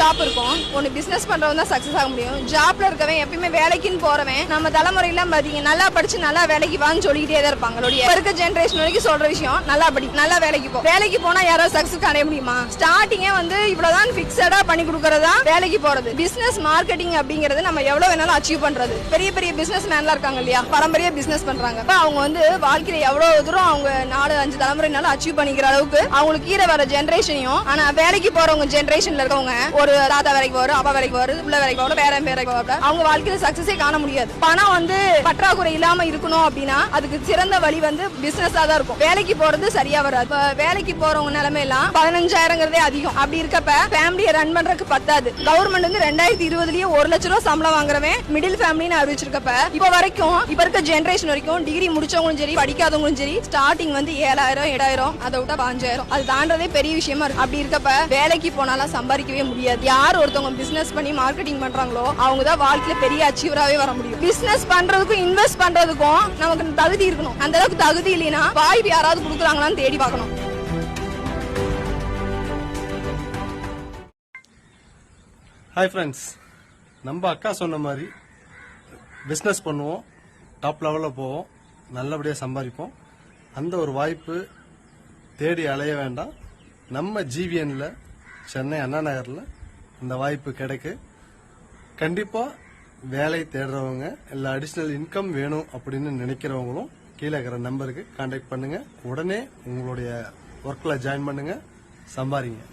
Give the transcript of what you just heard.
Job இருக்கும். ஒன்னு business பண்றவன் தான் சக்சஸ் ஆக முடியும். ஜாப்ல இருக்கவன் எப்பயுமே வேலைக்குன்னு போறவன். நம்ம தலைமுறையில பாத்தீங்க நல்லா படிச்சு நல்லா வேலைக்கு வான்னு சொல்லிக்கிட்டே தான் இருப்பாங்க. இப்ப இருக்க ஜென்ரேஷன் வரைக்கும் சொல்ற விஷயம் நல்லா படி நல்லா வேலைக்கு போ. வேலைக்கு போனா யாராவது சக்சஸ் அடைய முடியுமா? ஸ்டார்டிங்கே வந்து இவ்வளவுதான் பிக்சடா பண்ணி கொடுக்கறதா? வேலைக்கு போறது. பிசினஸ் மார்க்கெட்டிங் அப்படிங்கறது நம்ம எவ்வளவு வேணாலும் அச்சீவ் பண்றது. பெரிய பெரிய பிசினஸ் மேன்லாம் இருக்காங்க இல்லையா? பரம்பரையா பிசினஸ் பண்றாங்க. அவங்க வந்து வாழ்க்கையில எவ்வளவு தூரம் அவங்க நாலு அஞ்சு தலைமுறைனால அச்சீவ் பண்ணிக்கிற அளவுக்கு அவங்களுக்கு கீழே வர ஜென்ரேஷனையும் ஆனா வேலைக்கு போறவங்க ஜென்ரேஷன்ல இருக்கவங்க ஒரு தாத்தா வேலைக்கு போவாரு அப்பா வேலைக்கு போவாரு பிள்ளை வேலைக்கு போவாரு வேற வேலைக்கு போவாரு அவங்க வாழ்க்கையில சக்சஸே காண முடியாது. பணம் வந்து பற்றாக்குறை இல்லாம இருக்கணும் அப்படின்னா அதுக்கு சிறந்த வழி வந்து பிசினஸா தான் இருக்கும். வேலைக்கு போறது சரியா வராது. வேலைக்கு போறவங்க நிலைமை எல்லாம் பதினஞ்சாயிரங்கிறதே அதிகம். அப்படி இருக்கப்ப ஃபேமிலியை ரன் பண்றதுக்கு பத்தாது. கவர்மெண்ட் வந்து ரெண்டாயிரத்தி இருபதுலயே ஒரு லட்ச ரூபா சம்பளம் வாங்குறவன் மிடில் ஃபேமிலின்னு அறிவிச்சிருக்கப்ப இப்ப வரைக்கும் இப்ப இருக்க ஜென்ரேஷன் வரைக்கும் டிகிரி முடிச்சவங்களும் சரி படிக்காதவங்களும் சரி ஸ்டார்டிங் வந்து ஏழாயிரம் எட்டாயிரம் அதை விட்டா பாஞ்சாயிரம் அது தாண்டதே பெரிய விஷயமா இருக்கு. அப்படி இருக்கப்ப வேலைக்கு போனாலும் சம்பாதிக்கவே முடியாது. யார் ஒருத்தவங்க பிசினஸ் பண்ணி மார்க்கெட்டிங் பண்றாங்களோ அவங்க தான் வாழ்க்கையில பெரிய அச்சீவராகவே வர முடியும். பிசினஸ் பண்றதுக்கும் இன்வெஸ்ட் பண்றதுக்கும் நமக்கு தகுதி இருக்கணும். அந்த அளவுக்கு தகுதி இல்லைன்னா வாய்ப்பு யாராவது கொடுக்குறாங்களான்னு தேடி பார்க்கணும். ஹாய் ஃப்ரெண்ட்ஸ் நம்ம அக்கா சொன்ன மாதிரி பிஸ்னஸ் பண்ணுவோம் டாப் லெவலில் போவோம் நல்லபடியாக சம்பாதிப்போம். அந்த ஒரு வாய்ப்பு தேடி அலைய வேண்டாம். நம்ம ஜிவிஎனில் சென்னை அண்ணா நகரில் இந்த வாய்ப்பு கிடைக்கு. கண்டிப்பாக வேலை தேடுறவங்க இல்லை அடிஷ்னல் இன்கம் வேணும் அப்படின்னு நினைக்கிறவங்களும் கீழே இருக்கிற நம்பருக்கு கான்டாக்ட் பண்ணுங்க. உடனே உங்களுடைய ஒர்க்கில் ஜாயின் பண்ணுங்க. சம்பாதிங்க